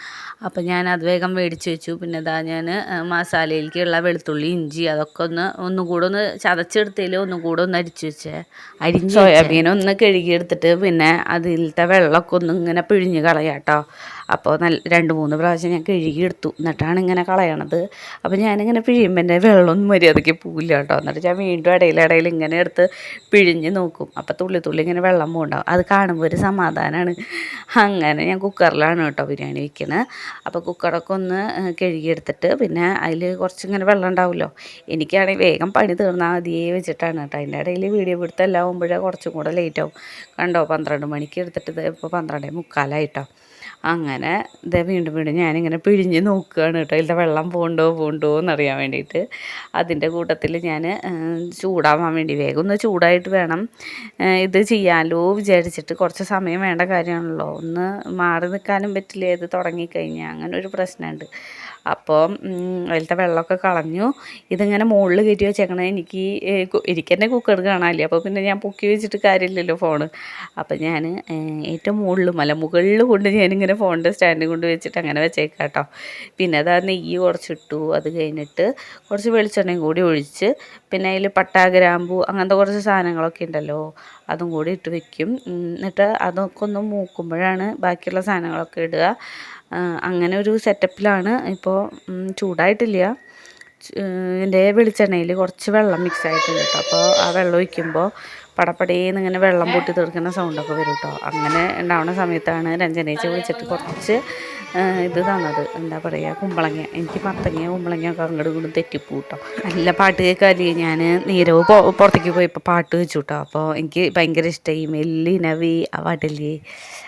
A: അപ്പം ഞാൻ അത് വേഗം മേടിച്ച് വെച്ചു. പിന്നെ ഇതാ ഞാൻ മസാലയിലേക്കുള്ള വെളുത്തുള്ളി ഇഞ്ചി അതൊക്കെ ഒന്ന് ഒന്നും കൂടെ ഒന്ന് ചതച്ചെടുത്തതിൽ ഒന്നും കൂടെ ഒന്ന് അരിച്ചു വെച്ചേ. അരിഞ്ഞ് സോയാബീൻ ഒന്ന് കഴുകിയെടുത്തിട്ട് പിന്നെ അതിലത്തെ വെള്ളമൊക്കെ ഒന്ന് ഇങ്ങനെ പിഴിഞ്ഞ് കളയാം കേട്ടോ അപ്പോൾ നല്ല രണ്ട് മൂന്ന് പ്രാവശ്യം ഞാൻ കഴുകിയെടുത്തു എന്നിട്ടാണ് ഇങ്ങനെ കളയണത്. അപ്പോൾ ഞാനിങ്ങനെ പിഴിയുമ്പോൾ എന്റെ വെള്ളമൊന്നും മര്യാദയ്ക്ക് പോവില്ല കേട്ടോ. എന്നിട്ട് ഞാൻ വീണ്ടും ഇടയിലിടയിൽ ഇങ്ങനെ എടുത്ത് പിഴിഞ്ഞ് നോക്കും. അപ്പോൾ തുള്ളി തുള്ളി ഇങ്ങനെ വെള്ളം പോകണ്ടാവും. അത് കാണുമ്പോൾ ഒരു സമാധാനമാണ്. അങ്ങനെ ഞാൻ കുക്കറിലാണ് കേട്ടോ ബിരിയാണി വയ്ക്കുന്നത് അപ്പോൾ കുക്കറൊക്കെ ഒന്ന് കഴുകിയെടുത്തിട്ട് പിന്നെ അതിൽ കുറച്ചിങ്ങനെ വെള്ളം ഉണ്ടാവുമല്ലോ. എനിക്കാണെങ്കിൽ വേഗം പണി തീർന്നാൽ മതിയേ വെച്ചിട്ടാണ് കേട്ടോ. അതിന്റെ ഇടയിൽ വീഡിയോ പിടുത്തം എല്ലാം ആകുമ്പോഴേ കുറച്ചും കൂടെ ലേറ്റ് ആവും. കണ്ടോ? പന്ത്രണ്ട് മണിക്ക് എടുത്തിട്ട് ഇപ്പോൾ പന്ത്രണ്ടേ മുക്കാലായിട്ടോ. അങ്ങനെ ഇതേ വീണ്ടും വീണ്ടും ഞാനിങ്ങനെ പിഴിഞ്ഞ് നോക്കുകയാണ് കേട്ടോ. ഇതിന്റെ വെള്ളം പോകണ്ടോ പോകണ്ടോ എന്നറിയാൻ വേണ്ടിയിട്ട്. അതിന്റെ കൂട്ടത്തിൽ ഞാൻ ചൂടാവാൻ വേണ്ടി വേഗം ഒന്ന് ചൂടായിട്ട് വേണം ഇത് ചെയ്യാലോ വിചാരിച്ചിട്ട് കുറച്ച് സമയം വേണ്ട കാര്യമാണല്ലോ. ഒന്ന് മാറി നിൽക്കാനും പറ്റില്ല? ഇത് തുടങ്ങിക്കഴിഞ്ഞാൽ അങ്ങനെ ഒരു പ്രശ്നമുണ്ട്. അപ്പോൾ അതിലത്തെ വെള്ളമൊക്കെ കളഞ്ഞു. ഇതിങ്ങനെ മുകളിൽ കയറ്റി വെച്ചേക്കണേ. എനിക്ക് ഏഹ്, എനിക്ക് തന്നെ കുക്കർ കാണാനില്ല. അപ്പോൾ പിന്നെ ഞാൻ പൊക്കി വെച്ചിട്ട് കാര്യമില്ലല്ലോ ഫോൺ അപ്പോൾ ഞാൻ ഏറ്റവും മുകളിൽ അല്ല മുകളിൽ കൊണ്ട് ഞാനിങ്ങനെ ഫോണിന്റെ സ്റ്റാൻഡ് കൊണ്ട് വെച്ചിട്ട് അങ്ങനെ വെച്ചേക്കാം കേട്ടോ പിന്നെ അതാ നെയ്യ് കുറച്ചിട്ടു. അത് കഴിഞ്ഞിട്ട് കുറച്ച് വെളിച്ചെണ്ണയും കൂടി ഒഴിച്ച് പിന്നെ അതിൽ പട്ട ഗ്രാമ്പു അങ്ങനത്തെ കുറച്ച് സാധനങ്ങളൊക്കെ ഉണ്ടല്ലോ അതും കൂടി ഇട്ട് വെക്കും. എന്നിട്ട് അതൊക്കെ ഒന്ന് മൂക്കുമ്പോഴാണ് ബാക്കിയുള്ള സാധനങ്ങളൊക്കെ ഇടുക. അങ്ങനെ ഒരു സെറ്റപ്പിലാണ് ഇപ്പോൾ ചൂടായിട്ടില്ല. എന്റെ വെളിച്ചെണ്ണയിൽ കുറച്ച് വെള്ളം മിക്സ് ആയിട്ടുണ്ട് കേട്ടോ അപ്പോൾ ആ വെള്ളം ഒഴിക്കുമ്പോൾ പടപടേന്ന് ഇങ്ങനെ വെള്ളം പൊട്ടി തീർക്കുന്ന സൗണ്ടൊക്കെ വരും കേട്ടോ അങ്ങനെ ഉണ്ടാവുന്ന സമയത്താണ് രഞ്ജനേച്ചി വിളിച്ചിട്ട് കുറച്ച് ഇത് തന്നത്. എന്താ പറയുക കുമ്പളങ്ങ. എനിക്ക് മത്തങ്ങ കുമ്പളങ്ങ ഒക്കെ അങ്ങോട്ട് കൂടും തെറ്റിപ്പൂ കേട്ടോ നല്ല പാട്ട് കേൾക്കാതെ ഞാൻ നീരവ് പുറത്തേക്ക് പോയി പോയപ്പോൾ പാട്ട് വെച്ചു കേട്ടോ അപ്പോൾ എനിക്ക് ഭയങ്കര ഇഷ്ടമായി മെല്ലി നവി ആ പാട്ടില്ലേ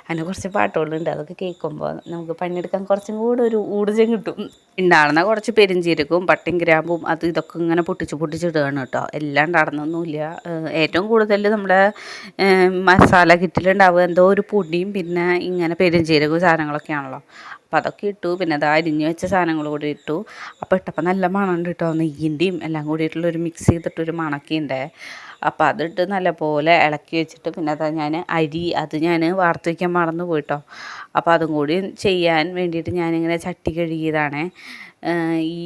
A: അങ്ങനെ കുറച്ച് പാട്ടുകളുണ്ട്. അതൊക്കെ കേൾക്കുമ്പോൾ നമുക്ക് പണിയെടുക്കാൻ കുറച്ചും കൂടെ ഒരു ഊർജം കിട്ടും. ഉണ്ടാകുന്ന കുറച്ച് പെരിഞ്ചീരകവും പട്ടിയും ഗ്രാമ്പും അത് ഇതൊക്കെ ഇങ്ങനെ പൊട്ടിച്ച് പൊട്ടിച്ചിടുകയാണ് കേട്ടോ. എല്ലാം നടന്നൊന്നുമില്ല. ഏറ്റവും കൂടുതൽ നമ്മുടെ മസാല കിറ്റിലുണ്ടാവുക എന്തോ ഒരു പൊടിയും പിന്നെ ഇങ്ങനെ പെരിഞ്ചീരകവും സാധനങ്ങളൊക്കെയാണല്ലോ അപ്പോൾ അതൊക്കെ ഇട്ടു. പിന്നെ അത് അരിഞ്ഞു വെച്ച സാധനങ്ങൾ കൂടി ഇട്ടു. അപ്പോൾ ഇട്ടപ്പോൾ നല്ല മണമുണ്ട് കേട്ടോ. നെയ്യിന്റെയും എല്ലാം കൂടിയിട്ടുള്ളൊരു മിക്സ് ചെയ്തിട്ടൊരു മണക്കിയുണ്ടേ. ഉണ്ട് അപ്പോൾ അതിട്ട് നല്ലപോലെ ഇളക്കി വെച്ചിട്ട് പിന്നെ അതാ ഞാൻ അരി അത് ഞാൻ വാർത്ത് വയ്ക്കാൻ മറന്നു പോയിട്ടോ. അപ്പോൾ അതും കൂടി ചെയ്യാൻ വേണ്ടിയിട്ട് ഞാനിങ്ങനെ ചട്ടി കഴുകിയതാണ്. ഈ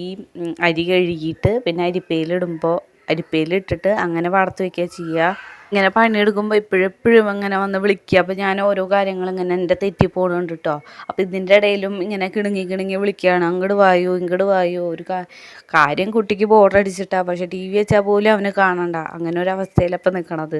A: അരി കഴുകിയിട്ട് പിന്നെ അരിപ്പയിലിടുമ്പോൾ അരിപ്പയിലിട്ടിട്ട് അങ്ങനെ വാർത്ത് വയ്ക്കുക ചെയ്യുക ഇങ്ങനെ പണിയെടുക്കുമ്പോൾ എപ്പോഴും ഇങ്ങനെ വന്ന് വിളിക്കുക. അപ്പോൾ ഞാൻ ഓരോ കാര്യങ്ങൾ ഇങ്ങനെ എന്റെ തെറ്റി പോകുന്നുണ്ട് കേട്ടോ അപ്പോൾ ഇതിന്റെ ഇടയിലും ഇങ്ങനെ കിണുങ്ങി കിണുങ്ങി വിളിക്കുകയാണ്. അങ്ങോട്ട് വായോ ഇങ്ങോട്ട് വായോ. ഒരു കാര്യം കുട്ടിക്ക് ബോർഡർ അടിച്ചിട്ടാ പക്ഷേ ടി വി വെച്ചാൽ പോലും അവന് കാണണ്ട. അങ്ങനെ ഒരു അവസ്ഥയിലപ്പോൾ നിൽക്കണത്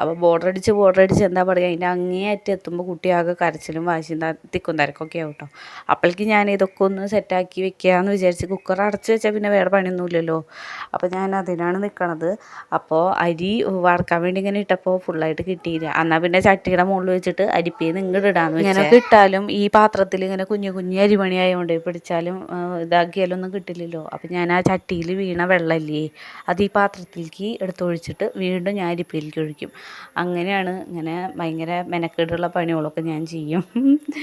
A: അപ്പോൾ ബോർഡർ അടിച്ച് ബോർഡർ അടിച്ച് എന്താ പറയുക അതിന്റെ അങ്ങേയറ്റം എത്തുമ്പോൾ കുട്ടിയാകെ കരച്ചിലും വാശിയും തിക്കും തിരക്കൊക്കെ ആവും കേട്ടോ അപ്പോഴേക്ക് ഞാൻ ഇതൊക്കെ ഒന്ന് സെറ്റാക്കി വെക്കുകയെന്ന് വിചാരിച്ച് കുക്കർ അടച്ച് വെച്ചാൽ പിന്നെ വേറെ പണിയൊന്നുമില്ലല്ലോ. അപ്പോൾ ഞാൻ അതിനാണ് നിൽക്കണത് അപ്പോൾ അരി വറുക്കാൻ വേണ്ടി ഇങ്ങനെ ഇട്ടപ്പോൾ ഫുള്ളായിട്ട് കിട്ടിയില്ല. എന്നാൽ പിന്നെ ചട്ടിയുടെ മുകളിൽ വെച്ചിട്ട് അരിപ്പേന്ന് ഇങ്ങോട്ട് ഇടാന്ന് ഇങ്ങനെ കിട്ടാലും ഈ പാത്രത്തിൽ ഇങ്ങനെ കുഞ്ഞു കുഞ്ഞു അരിമണി ആയതുകൊണ്ട് പിടിച്ചാലും ഇതാക്കിയാലും ഒന്നും കിട്ടില്ലല്ലോ. അപ്പം ഞാൻ ആ ചട്ടിയിൽ വീണ വെള്ളമില്ലേ അത് ഈ പാത്രത്തിലേക്ക് എടുത്തൊഴിച്ചിട്ട് വീണ്ടും ഞാൻ അരിപ്പയിലേക്ക് ഒഴിക്കും. അങ്ങനെയാണ് ഇങ്ങനെ ഭയങ്കര മെനക്കേടുള്ള പണികളൊക്കെ ഞാൻ ചെയ്യും.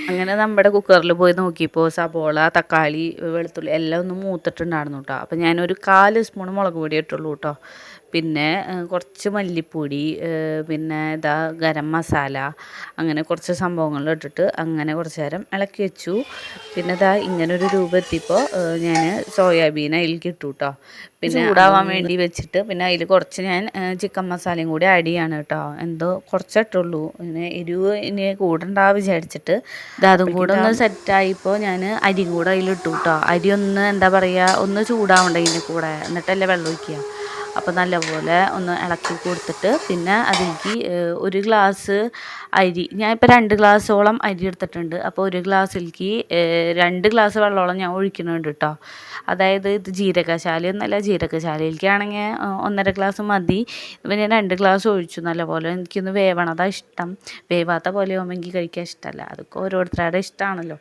A: അങ്ങനെ നമ്മുടെ കുക്കറിൽ പോയി നോക്കിയപ്പോൾ സബോള തക്കാളി വെളുത്തുള്ളി എല്ലാം ഒന്ന് മൂത്തിട്ടുണ്ടായിരുന്നു കേട്ടോ അപ്പം ഞാനൊരു കാൽ സ്പൂൺ മുളക് പൊടി ഇട്ടുള്ളൂ കേട്ടോ പിന്നെ കുറച്ച് മല്ലിപ്പൊടി പിന്നെ ഇതാ ഗരം മസാല അങ്ങനെ കുറച്ച് സംഭവങ്ങൾ ഇട്ടിട്ട് അങ്ങനെ കുറച്ച് നേരം ഇളക്കി വെച്ചു. പിന്നെ ഇതാ ഇങ്ങനൊരു രൂപ എത്തിയപ്പോൾ ഞാൻ സോയാബീൻ അതിലേക്ക് ഇട്ടു കേട്ടോ പിന്നെ ചൂടാവാൻ വേണ്ടി. വെച്ചിട്ട് പിന്നെ അതിൽ കുറച്ച് ഞാൻ ചിക്കൻ മസാലയും കൂടി ആഡ് ചെയ്യാണ് കേട്ടോ എന്തോ കുറച്ചിട്ടുള്ളൂ പിന്നെ എരിവ് ഇനി കൂടണ്ടാ വിചാരിച്ചിട്ട് അതും കൂടെ ഒന്ന് സെറ്റായിപ്പോൾ ഞാൻ അരി കൂടെ അതിലിട്ടു കേട്ടോ അരി ഒന്ന് എന്താ പറയുക ഒന്ന് ചൂടാവണ്ട ഇതിന്റെ കൂടെ? എന്നിട്ടല്ലേ വെള്ളം ഒഴിക്കുക അപ്പോൾ നല്ലപോലെ ഒന്ന് ഇളക്കി കൊടുത്തിട്ട് പിന്നെ അതിലേക്ക് ഒരു ഗ്ലാസ് അരി ഞാൻ ഇപ്പോൾ രണ്ട് ഗ്ലാസ്സോളം അരി എടുത്തിട്ടുണ്ട്. അപ്പോൾ ഒരു ഗ്ലാസ്സിലേക്ക് രണ്ട് ഗ്ലാസ് വെള്ളമോളം ഞാൻ ഒഴിക്കുന്നുണ്ട് കേട്ടോ അതായത് ഇത് ജീരകശാല എന്നല്ല ജീരകശാലയിലേക്കാണെങ്കിൽ ഒന്നര ഗ്ലാസ് മതി. ഇപ്പം ഞാൻ രണ്ട് ഗ്ലാസ് ഒഴിച്ചു നല്ലപോലെ. എനിക്കൊന്ന് വേവണതാണ് ഇഷ്ടം. വേവാത്ത പോലെ എനിക്ക് കഴിക്കാൻ ഇഷ്ടമല്ല അതൊക്കെ ഓരോരുത്തരുടെ ഇഷ്ടമാണല്ലോ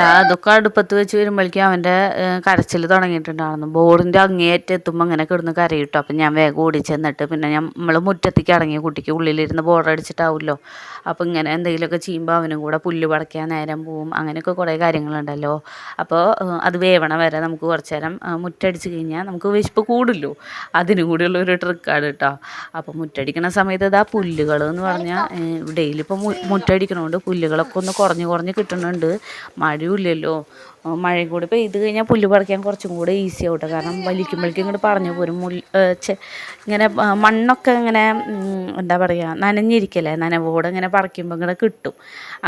A: അതൊക്കെ അടുപ്പത്ത് വെച്ച് വരുമ്പോഴേക്കും അവന്റെ കരച്ചിൽ തുടങ്ങിയിട്ടുണ്ടായിരുന്നു. ബോർഡിന്റെ അങ്ങേയറ്റം എത്തുമ്പോൾ അങ്ങനെ കിടന്ന് കരയിട്ടു. അപ്പം ഞാൻ വേഗം ഓടി ചെന്നിട്ട് പിന്നെ ഞാൻ നമ്മൾ മുറ്റത്തേക്ക് ഇറങ്ങിയ കുട്ടിക്ക് ഉള്ളിലിരുന്ന് ബോർഡടിച്ചിട്ടാവുമല്ലോ അപ്പോൾ ഇങ്ങനെ എന്തെങ്കിലുമൊക്കെ ചെയ്യുമ്പോൾ അവനും കൂടെ പുല്ല് പടയ്ക്കാൻ നേരം പോവും. അങ്ങനെയൊക്കെ കുറേ കാര്യങ്ങളുണ്ടല്ലോ. അപ്പോൾ അത് വേവണ വരെ നമുക്ക് കുറച്ച് നേരം മുറ്റടിച്ച് കഴിഞ്ഞാൽ നമുക്ക് വിശപ്പ് കൂടില്ലോ. അതിനും കൂടിയുള്ള ഒരു ട്രിക്കാണ് കേട്ടോ. അപ്പോൾ മുറ്റടിക്കണ സമയത്ത് ഇതാ പുല്ലുകൾ എന്ന് പറഞ്ഞാൽ ഡെയിലി ഇപ്പോൾ മുറ്റടിക്കണോണ്ട് പുല്ലുകളൊക്കെ ഒന്ന് കുറഞ്ഞ് കുറഞ്ഞ് കിട്ടുന്നുണ്ട് മഴയില്ലല്ലോ ആ, മഴയും കൂടി പെയ്ത് കഴിഞ്ഞാൽ പുല്ല് പറിക്കാൻ കുറച്ചും കൂടെ ഈസി ആവട്ടെ. കാരണം വലിക്കുമ്പോഴേക്കും ഇങ്ങോട്ട് പറഞ്ഞു പോരും. മുൽ ഇങ്ങനെ മണ്ണൊക്കെ ഇങ്ങനെ എന്താ പറയുക നനഞ്ഞിരിക്കല്ലേ? നനവോടെ ഇങ്ങനെ പറിക്കുമ്പോൾ ഇങ്ങനെ കിട്ടും.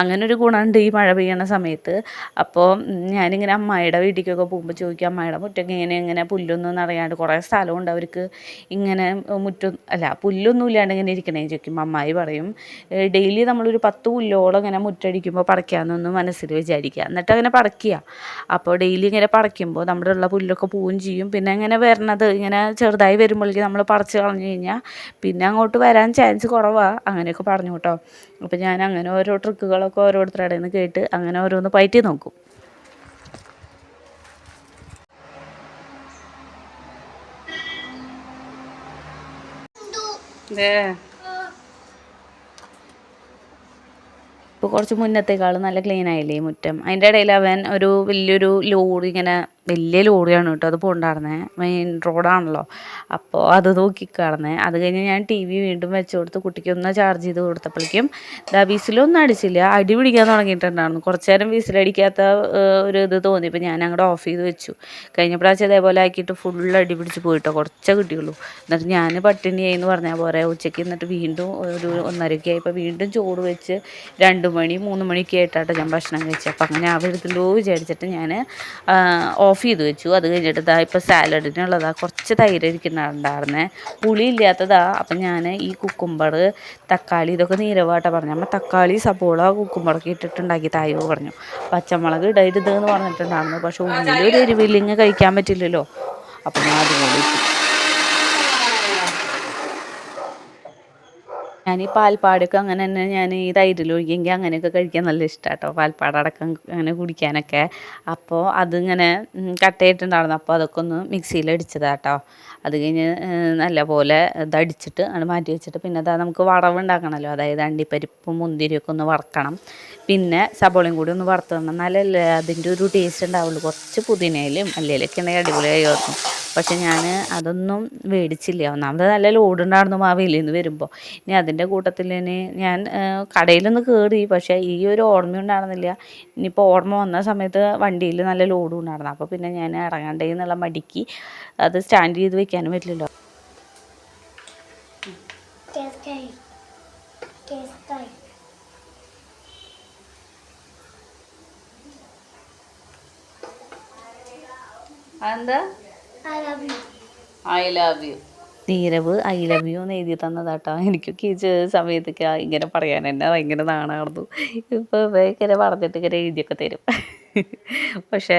A: അങ്ങനെ ഒരു ഗുണമുണ്ട് ഈ മഴ പെയ്യണ സമയത്ത്. അപ്പോൾ ഞാനിങ്ങനെ അമ്മായിയുടെ വീട്ടിലേക്കൊക്കെ പോകുമ്പോൾ ചോദിക്കും അമ്മായിയുടെ മുറ്റൊക്കെ ഇങ്ങനെ ഇങ്ങനെ പുല്ലൊന്നും നിറയാണ്ട് കുറേ സ്ഥലമുണ്ട് അവർക്ക് ഇങ്ങനെ മുറ്റം അല്ല പുല്ലൊന്നും ഇല്ലാണ്ട് ഇങ്ങനെ ഇരിക്കണേ? ചോദിക്കും. അമ്മായി പറയും ഡെയിലി നമ്മളൊരു പത്ത് പുല്ലോളം ഇങ്ങനെ മുറ്റടിക്കുമ്പോൾ പറിക്കാമെന്നൊന്ന് മനസ്സിൽ വിചാരിക്കുക എന്നിട്ട് അങ്ങനെ പറിക്കുക അപ്പോൾ ഡെയിലി ഇങ്ങനെ പറിക്കുമ്പോൾ നമ്മുടെ ഉള്ള പുല്ലൊക്കെ പോവുകയും ചെയ്യും. പിന്നെ ഇങ്ങനെ വരണത് ഇങ്ങനെ ചെറുതായി വരുമ്പോഴേക്കും നമ്മൾ പറിച്ച് കളഞ്ഞു കഴിഞ്ഞാൽ പിന്നെ അങ്ങോട്ട് വരാൻ ചാൻസ് കുറവാണ് അങ്ങനെയൊക്കെ പറഞ്ഞു കേട്ടോ. അപ്പോൾ ഞാൻ അങ്ങനെ ഓരോ ട്രിക്കുകളൊക്കെ ഓരോരുത്തരുടെ നിന്ന് കേട്ട് അങ്ങനെ ഓരോന്ന് പയറ്റി നോക്കും. ഇപ്പോൾ കുറച്ച് മുന്നത്തേക്കാളും നല്ല ക്ലീൻ ആയില്ലേ മുറ്റം. അതിന്റെ ഇടയിൽ അവൻ ഒരു വലിയൊരു ലോഡ് ഇങ്ങനെ വലിയ ലോറിയാണ് കേട്ടോ അത് പോണ്ടായിരുന്നേ മെയിൻ റോഡാണല്ലോ അപ്പോൾ അത് നോക്കി കാണുന്നത് അത് കഴിഞ്ഞ് ഞാൻ ടി വി വീണ്ടും വെച്ച് കൊടുത്ത് കുട്ടിക്ക് ഒന്ന് ചാർജ് ചെയ്ത് കൊടുത്തപ്പോഴേക്കും ദാ വിസിലൊന്നും അടിച്ചില്ല. അടി പിടിക്കാൻ തുടങ്ങിയിട്ടുണ്ടായിരുന്നു. കുറച്ച് നേരം വിസിലടിക്കാത്ത ഒരു ഇത് തോന്നി. ഇപ്പം ഞാൻ അങ്ങോട്ട് ഓഫ് ചെയ്ത് വെച്ചു. കഴിഞ്ഞ പ്രാവശ്യം അതേപോലെ ആക്കിയിട്ട് ഫുൾ അടി പിടിച്ച് പോയിട്ടോ. കുറച്ചേ കിട്ടിയുള്ളൂ. എന്നിട്ട് ഞാൻ പട്ടിണിയായി എന്ന് പറഞ്ഞാൽ പോരെ. ഉച്ചയ്ക്ക് എന്നിട്ട് വീണ്ടും ഒരു ഒന്നരയ്ക്ക് ആയപ്പോൾ വീണ്ടും ചോറ് വെച്ച് രണ്ട് മണി മൂന്ന് മണിക്ക് ആയിട്ടാട്ടോ ഞാൻ ഭക്ഷണം കഴിച്ചത് അപ്പം അങ്ങനെ അവരെടുത്തുണ്ടോ വിചാരിച്ചിട്ട് ഞാൻ ഓഫ് ചെയ്ത് വെച്ചു. അത് കഴിഞ്ഞിട്ട് ഇതാ ഇപ്പോൾ സാലഡിനുള്ളതാ കുറച്ച് തൈര് ഇരിക്കുന്നുണ്ടായിരുന്നേ പുളി ഇല്ലാത്തതാ. അപ്പം ഞാൻ ഈ കുക്കുമ്പർ തക്കാളി ഇതൊക്കെ നീരവാട്ട പറഞ്ഞു. അപ്പം തക്കാളി സബോള കുക്കുമ്പറൊക്കെ ഇട്ടിട്ടുണ്ടാക്കി തായോ പറഞ്ഞു. പച്ചമുളക് ഇടരുത് എന്ന് പറഞ്ഞിട്ടുണ്ടായിരുന്നു. പക്ഷെ ഒരു എരിവില്ലിങ് കഴിക്കാൻ പറ്റില്ലല്ലോ. അപ്പം ഞാൻ അതുകൊണ്ട് ഞാൻ ഈ പാൽപ്പാടൊക്കെ അങ്ങനെ തന്നെ ഞാൻ ഈ തൈരിലൊഴിക്കെങ്കിൽ അങ്ങനെയൊക്കെ കഴിക്കാൻ നല്ല ഇഷ്ടമാണ് കേട്ടോ പാൽപ്പാടടക്കം അങ്ങനെ കുടിക്കാനൊക്കെ. അപ്പോൾ അതിങ്ങനെ കട്ടയിട്ടുണ്ടായിരുന്നു അപ്പോൾ അതൊക്കെ ഒന്ന് മിക്സിയിൽ അടിച്ചതാട്ടോ അത് കഴിഞ്ഞ് നല്ല നല്ലപോലെ ഇതടിച്ചിട്ട് അത് മാറ്റി വെച്ചിട്ട് പിന്നെ അതാ നമുക്ക് വറവ് ഉണ്ടാക്കണമല്ലോ അതായത് അണ്ടിപ്പരിപ്പും മുന്തിരിയൊക്കെ ഒന്ന് വറക്കണം. പിന്നെ സബോളയും കൂടി ഒന്ന് വറുത്ത് തന്നെ എന്നാലല്ലേ അതിന്റെ ഒരു ടേസ്റ്റ് ഉണ്ടാവുള്ളൂ. കുറച്ച് പുതിനയിലും മല്ലിയിലൊക്കെ ഉണ്ടെങ്കിൽ അടിപൊളിയായിരുന്നു. പക്ഷെ ഞാൻ അതൊന്നും മേടിച്ചില്ല. ഒന്നാമത് നല്ല ലോഡ് ഉണ്ടായിരുന്നു മാവേലിയിൽ നിന്ന് വരുമ്പോൾ. ഇനി അതിന്റെ കൂട്ടത്തിൽ ഇനി ഞാൻ ആ, കടയിലൊന്ന് കയറി പക്ഷേ ഈ ഒരു ഓർമ്മ ഉണ്ടായിരുന്നില്ല. ഇനിയിപ്പോൾ ഓർമ്മ വന്ന സമയത്ത് വണ്ടിയിൽ നല്ല ലോഡും ഉണ്ടായിരുന്നു. അപ്പോൾ പിന്നെ ഞാൻ ഇറങ്ങണ്ടേ എന്നുള്ള മടിക്ക് അത് സ്റ്റാൻഡ് ചെയ്ത് വെക്കാനും പറ്റില്ലല്ലോ. എന്താ
B: I love you
A: I love you Nirav I love you എന്ന് എഴുതി തന്നതാട്ടോ. എനിക്കൊക്കെ ഈ സമയത്തൊക്കെ ഇങ്ങനെ പറയാൻ എന്നെ ഭയങ്കര നാണായിരുന്നു ഇപ്പോൾ ഇങ്ങനെ പറഞ്ഞിട്ട് ഇങ്ങനെ എഴുതിയൊക്കെ തരും. പക്ഷേ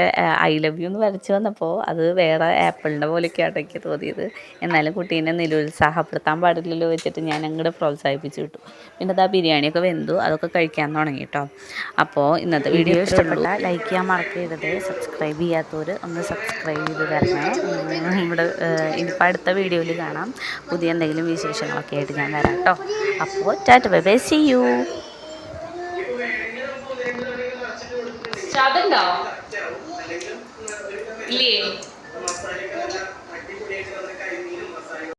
A: ഐ ലവ് യു എന്ന് വരച്ച് വന്നപ്പോൾ അത് വേറെ ആപ്പിളിന്റെ പോലെയൊക്കെയാണ് എനിക്ക് തോന്നിയത്. എന്നാലും കുട്ടീനെ നിരുത്സാഹപ്പെടുത്താൻ പാടില്ലല്ലോ വെച്ചിട്ട് ഞാൻ അങ്ങോട്ട് പ്രോത്സാഹിപ്പിച്ചു വിട്ടു. പിന്നെ അത് ആ ബിരിയാണിയൊക്കെ വെന്തു അതൊക്കെ കഴിക്കാൻ തുടങ്ങി കേട്ടോ അപ്പോൾ ഇന്നത്തെ വീഡിയോ ഇഷ്ടപ്പെട്ട ലൈക്ക് ചെയ്യാൻ മറക്കരുത് സബ്സ്ക്രൈബ് ചെയ്യാത്തവർ ഒന്ന് സബ്സ്ക്രൈബ് ചെയ്ത് തരണേ. നമ്മുടെ ഇനിയിപ്പോൾ അടുത്ത വീഡിയോയിൽ കാണാം. പുതിയ എന്തെങ്കിലും വിശേഷങ്ങളൊക്കെ ആയിട്ട് ഞാൻ വരാം കേട്ടോ അപ്പോൾ tata bye bye see you അതുണ്ടോ ഇല്ലേ?